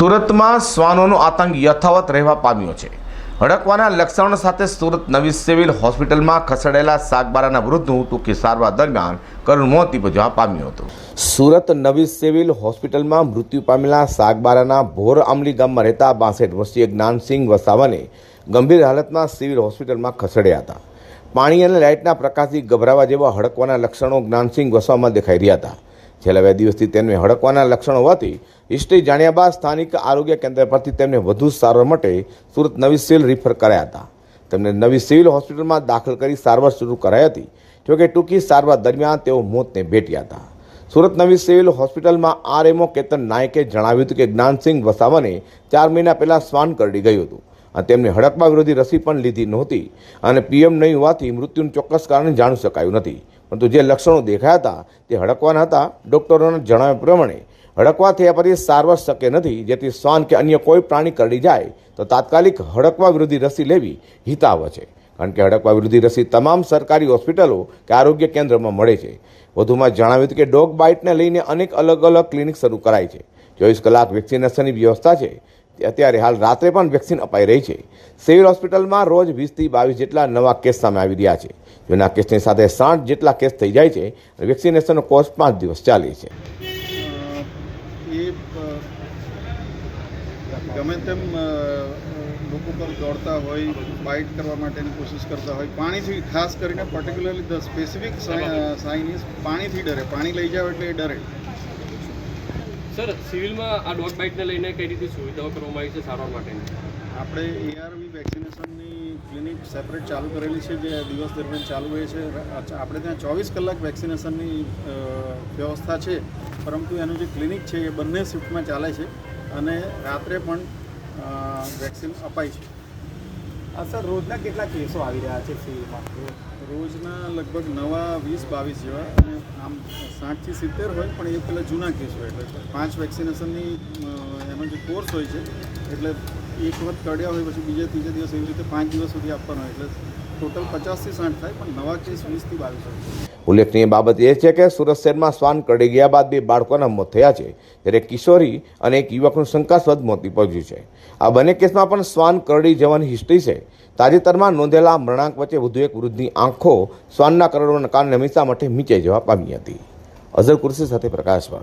સુરતમાં શ્વાનોનો આતંક યથાવત રહેવા પામ્યો છે. હડકવાના લક્ષણો સાથે સુરત નવી સિવિલ હોસ્પિટલમાં ખસેડેલા સાગબારાના વૃદ્ધનું ટૂંકી સારવાર દરમિયાન કરુણ મોત નિપજવા પામ્યું હતું. સુરત નવી સિવિલ હોસ્પિટલમાં મૃત્યુ પામેલા સાગબારાના ભોર આમલી ગામમાં રહેતા બાસઠ વર્ષીય જ્ઞાનસિંહ વસાવાને ગંભીર હાલતમાં સિવિલ હોસ્પિટલમાં ખસેડ્યા હતા. પાણી અને લાઇટના પ્રકાશથી ગભરાવા જેવા હડકવાના લક્ષણો જ્ઞાનસિંહ વસાવામાં દેખાઈ રહ્યા હતા. છેલ્લા બે દિવસથી તેમને હડકવાના લક્ષણો હોવાથી હિસ્ટ્રી જાણ્યા બાદ સ્થાનિક આરોગ્ય કેન્દ્ર પરથી તેમને વધુ સારવાર માટે સુરત નવી સિવિલ રિફર કરાયા હતા. તેમને નવી સિવિલ હોસ્પિટલમાં દાખલ કરી સારવાર શરૂ કરાઈ હતી, જોકે ટૂંકી સારવાર દરમિયાન તેઓ મોતને ભેટ્યા હતા. સુરત નવી સિવિલ હોસ્પિટલમાં આરએમઓ કેતન નાયકે જણાવ્યું હતું કે જ્ઞાનસિંહ વસાવાને ચાર મહિના પહેલાં શ્વાન કરડી ગયું હતું અને તેમને હડકવા વિરોધી રસી પણ લીધી નહોતી અને પીએમ નહીં હોવાથી મૃત્યુનું ચોક્કસ કારણ જાણી શકાયું નથી. પરંતુ જે લક્ષણો દેખાયા હતા, તે હડકવાના હતા. ડૉક્ટરોના જણાવ્યા પ્રમાણે, હડકવા થયા પછી સારવાર શક્ય નથી, જેથી શ્વાન કે અન્ય કોઈ પ્રાણી કરડી જાય, તો તાત્કાલિક હડકવા વિરોધી રસી લેવી હિતાવ છે. કારણ કે હડકવા વિરોધી રસી તમામ સરકારી હોસ્પિટલો કે આરોગ્ય કેન્દ્રમાં મળે છે. વધુમાં જણાવ્યું હતું કે ડોગ બાઇટને લઈને અનેક અલગ અલગ ક્લિનિક શરૂ કરાય છે. ચોવીસ કલાક વેક્સિનેશનની વ્યવસ્થા છે. અત્યારે હાલ રાત્રે પણ વેક્સિન અપાઈ રહી છે. સિવિલ હોસ્પિટલમાં રોજ વીસથી બાવીસ જેટલા નવા કેસ સામે આવી રહ્યા છે. જૂના કેસની સાથે સાઠ જેટલા કેસ થઈ જાય છે વેક્સિનેશનનો કોર્સ પાંચ દિવસ ચાલે છે. ગમે તેમ લોકો પર દોડતા હોય બાઇટ કરવા માટેની કોશિશ કરતા હોય, પાણીથી, ખાસ કરીને પર્ટિક્યુલરલી ધ સ્પેસિફિક સાઇનીઝ પાણીથી ડરે. પાણી લઈ જાવ એટલે એ ડરે. સર, સિવિલમાં આ ડોગ બાઇટને લઈને કઈ રીતે સુવિધાઓ કરવામાં આવી છે સારવાર માટેની? આપણે એઆરવી વેક્સિનેશનની ક્લિનિક સેપરેટ ચાલુ કરેલી છે, જે દિવસ દરમિયાન ચાલુ હોય છે. આપણે ત્યાં ચોવીસ કલાક વેક્સિનેશનની વ્યવસ્થા છે, પરંતુ એનું જે ક્લિનિક છે એ બંને શિફ્ટમાં ચાલે છે અને રાત્રે પણ વેક્સિન અપાય છે. સર રોજના કેટલા કેસો આવી રહ્યા છે સિવિલમાં? રોજના લગભગ નવા વીસ, બાવીસ જેવા અને આમ સાઠથી સિત્તેર હોય પણ એ પેલા જૂના કેસ હોય. એટલે પાંચ વેક્સિનેશનની એનો જે કોર્સ હોય છે, એટલે એક વખત કરડ્યા હોય, પછી બીજા, ત્રીજા દિવસ એવી રીતે પાંચ દિવસ સુધી આપવાનો એટલે ટોટલ પચાસથી સાઠ થાય, પણ નવા કેસ વીસથી બાવીસ ઉલ્લેખનીય બાબત એ છે કે સુરત શહેરમાં શ્વાન કરડી ગયા બાદ બે બાળકોના મોત થયા છે ત્યારે કિશોરી અને એક યુવકનું શંકાસ્પદ મોત નિપજ્યું છે. આ બંને કેસમાં પણ શ્વાન કરડી જવાની હિસ્ટ્રી છે. તાજેતરમાં નોંધેલા મરણાંક વચ્ચે વધુ એક વૃદ્ધની આંખો શ્વાનના કરડવાના કારણે હંમેશા માટે મીચાઈ જવા પામી હતી. અઝર કુર્સી સાથે પ્રકાશવાળા